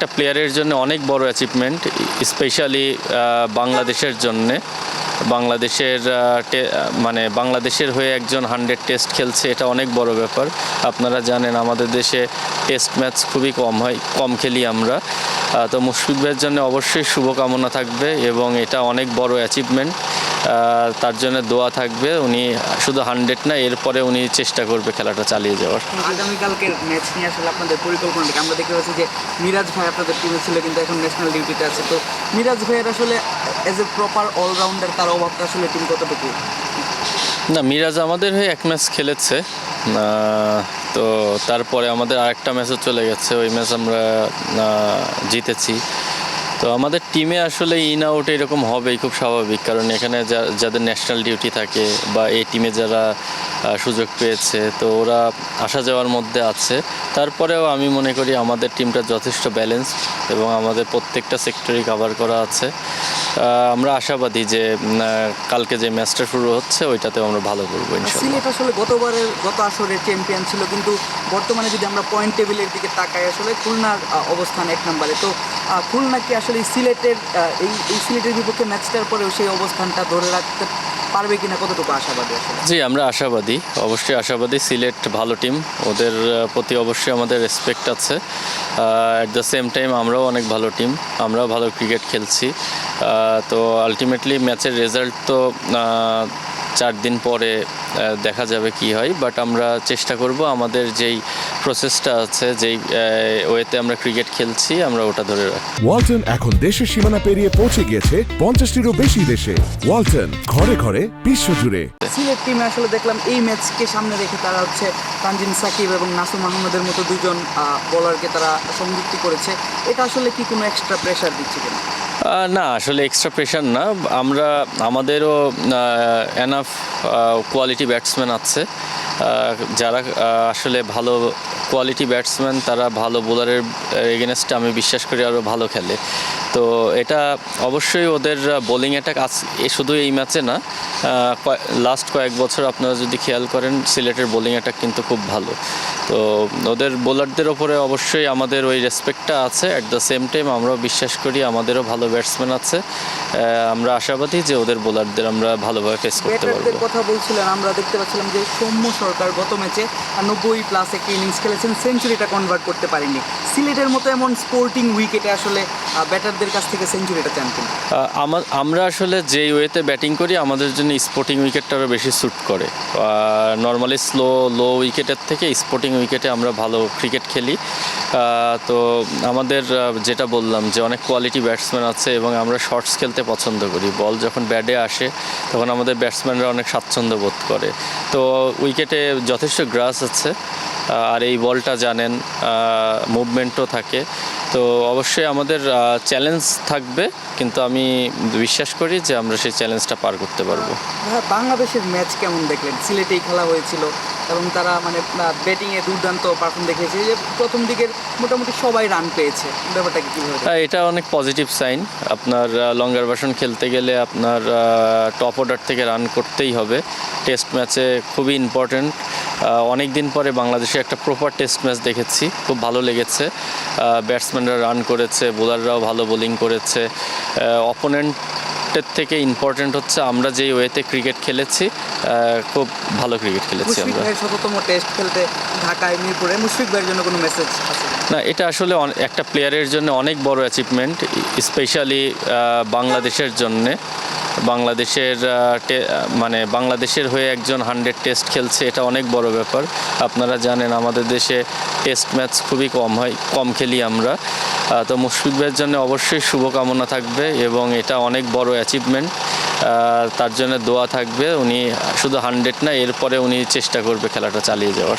একটা প্লেয়ারের জন্য অনেক বড় অ্যাচিভমেন্ট স্পেশালি বাংলাদেশের জন্যে। বাংলাদেশের মানে বাংলাদেশের হয়ে একজন হান্ড্রেড টেস্ট খেলছে, এটা অনেক বড় ব্যাপার। আপনারা জানেন আমাদের দেশে টেস্ট ম্যাচ খুবই কম হয়, কম খেলি আমরা। তো মুশফিক ভাইয়ের জন্য অবশ্যই শুভকামনা থাকবে এবং এটা অনেক বড় অ্যাচিভমেন্ট তার জন্য দোয়া থাকবে। উনি শুধু হান্ড্রেড না এরপরে উনি চেষ্টা করবে খেলাটা চালিয়ে যাওয়ার। আগামীকালকের ম্যাচ নিয়ে আসলে আপনাদের পরিকল্পনা আমরা দেখতে পাচ্ছি যে মিরাজ ভাই আপনাদের টিমে ছিল কিন্তু এখন ন্যাশনাল ডিউটিতে আছে। তো মিরাজ ভাইয়ের আসলে এজ এ প্রপার অলরাউন্ডার তার অভাবটা আসলে টিম কতটুকু? না মিরাজ আমাদের হয়ে এক ম্যাচ খেলেছে। তো তারপরে আমাদের আরেকটা ম্যাচও চলে গেছে। ওই ম্যাচ আমরা জিতেছি। তো আমাদের টিমে আসলে ইন আউট এরকম হবেই, খুব স্বাভাবিক। কারণ এখানে যা- যাদের ন্যাশনাল ডিউটি থাকে বা এই টিমে যারা সুযোগ পেয়েছে, তো ওরা আসা যাওয়ার মধ্যে আছে। তারপরেও আমি মনে করি আমাদের টিমটা যথেষ্ট ব্যালেন্স এবং আমাদের প্রত্যেকটা সেক্টরই কভার করা আছে। আমরা আশাবাদী যে কালকে যে ম্যাচটা শুরু হচ্ছে ওইটাতেও আমরা ভালো করব সিলেট আসলে গতবারের গত আসরের চ্যাম্পিয়ন ছিল কিন্তু বর্তমানে যদি আমরা পয়েন্ট টেবিলের দিকে তাকাই আসলে খুলনার অবস্থান এক নম্বরে। তো খুলনা কি আসলে এই সিলেটের এই এই সিলেটের বিপক্ষে ম্যাচটার পরেও সেই অবস্থানটা ধরে রাখতে পারবে কিনা কতটুকু আশাবাদী জি, আমরা আশাবাদী, অবশ্যই আশাবাদী। সিলেট ভালো টিম, ওদের প্রতি অবশ্যই আমাদের রেসপেক্ট আছে। অ্যাট দ্য সেম টাইম আমরাও অনেক ভালো টিম, আমরাও ভালো ক্রিকেট খেলছি। তো আলটিমেটলি ম্যাচের রেজাল্ট তো চার দিন পরে দেখা যাবে কি হয় বাট আমরা চেষ্টা করব আমাদের যেই প্রসেসটা আছে যেই ওয়েতে আমরা ক্রিকেট খেলছি, আমরা ওটা ধরে রাখি। ওয়ালটন এখন দেশের সীমানা পেরিয়ে পৌঁছে গিয়েছে পঞ্চাশটিরও বেশি দেশে। ওয়ালটন ঘরে ঘরে বিশ্বজুড়ে। সিলেট টিমে আসলে দেখলাম এই ম্যাচকে সামনে রেখে তারা হচ্ছে তানজিম সাকিব এবং নাসুম আহমেদের মতো দুজন বোলারকে তারা সংযুক্তি করেছে। এটা আসলে কি কোনো এক্সট্রা প্রেশার দিচ্ছে কিনা? না, আসলে এক্সট্রা প্রেশার না। আমরা, আমাদেরও এনাফ কোয়ালিটি ব্যাটসম্যান আছে। যারা আসলে ভালো কোয়ালিটি ব্যাটসম্যান তারা ভালো বোলারের এগেনস্টে আমি বিশ্বাস করি আরও ভালো খেলে। তো এটা অবশ্যই ওদের বোলিং অ্যাটাক শুধু এই ম্যাচে না লাস্ট কয়েক বছর আপনারা যদি খেয়াল করেন, সিলেটের বোলিং অ্যাটাক কিন্তু খুব ভালো। তো ওদের বোলারদের ওপরে অবশ্যই আমাদের ওই রেসপেক্টটা আছে। অ্যাট দ্য সেম টাইম আমরাও বিশ্বাস করি আমাদেরও ভালো ব্যাটসম্যান আছে। আমরা আশাবাদী যে ওদের বোলারদের আমরা ভালোভাবে ফেস করতে পারব। কথা বলছিলেন আমরা দেখতে পাচ্ছিলাম যে সৌম্য সরকার গত ম্যাচে নব্বই প্লাস একটি ইনিংস খেলেছেন সেঞ্চুরিটা কনভার্ট করতে পারেননি। সিলেটের মতো এমন স্পোর্টিং উইকেটে আসলে ব্যাটারদের কাছ থেকে সেঞ্চুরিটা চান কিনা আমরা আসলে যেই ওয়েতে ব্যাটিং করি আমাদের জন্য স্পোর্টিং উইকেটটা আরও বেশি স্যুট করে। নর্মালি স্লো লো উইকেটের থেকে স্পোর্টিং উইকেটে আমরা ভালো ক্রিকেট খেলি। তো আমাদের যেটা বললাম যে অনেক কোয়ালিটি ব্যাটসম্যান আছে এবং আমরা শর্টস খেলতে পছন্দ করি। বল যখন ব্যাটে আসে, তখন আমাদের ব্যাটসম্যানরা অনেক স্বাচ্ছন্দ্য বোধ করে। তো উইকেটে যথেষ্ট গ্রাস আছে আর এই বলটা জানেন মুভমেন্টও থাকে। তো অবশ্যই আমাদের চ্যালেঞ্জ থাকবে, কিন্তু আমি বিশ্বাস করি যে আমরা সেই চ্যালেঞ্জটা পার করতে পারব। বাংলাদেশের ম্যাচ কেমন দেখলেন? সিলেটেই খেলা হয়েছিল এবং তারা মানে ব্যাটিংয়ে দুর্দান্ত পারফর্ম দেখিয়েছে। যে প্রথম দিকের মোটামুটি সবাই রান পেয়েছে। ব্যাপারটা কি দেখলেন? এটা অনেক পজিটিভ সাইন আপনার লঙ্গার ভার্সন খেলতে গেলে আপনার টপ অর্ডার থেকে রান করতেই হবে। টেস্ট ম্যাচে খুবই ইম্পর্ট্যান্ট অনেক দিন পরে বাংলাদেশে একটা প্রপার টেস্ট ম্যাচ দেখেছি। খুব ভালো লেগেছে। ব্যাটসম্যানরা রান করেছে বোলাররাও ভালো বোলিং করেছে। অপোনেন্টের থেকে ইম্পর্টেন্ট হচ্ছে আমরা যেই ওয়েতে ক্রিকেট খেলেছি খুব ভালো ক্রিকেট খেলেছি আমরা। শততম টেস্ট খেলতে ঢাকায় মিরপুরে মুশফিক ভাইয়ের জন্য কোনো মেসেজ আছে? না এটা আসলে একটা প্লেয়ারের জন্য অনেক বড় অ্যাচিভমেন্ট স্পেশালি বাংলাদেশের জন্যে। বাংলাদেশের মানে বাংলাদেশের হয়ে একজন হান্ড্রেড টেস্ট খেলছে, এটা অনেক বড় ব্যাপার। আপনারা জানেন আমাদের দেশে টেস্ট ম্যাচ খুবই কম হয়, কম খেলি আমরা। তো মুশফিক ভাইয়ের জন্য অবশ্যই শুভকামনা থাকবে এবং এটা অনেক বড় অ্যাচিভমেন্ট তার জন্য দোয়া থাকবে, উনি শুধু হান্ড্রেড না, এরপরে উনি চেষ্টা করবে খেলাটা চালিয়ে যাওয়ার।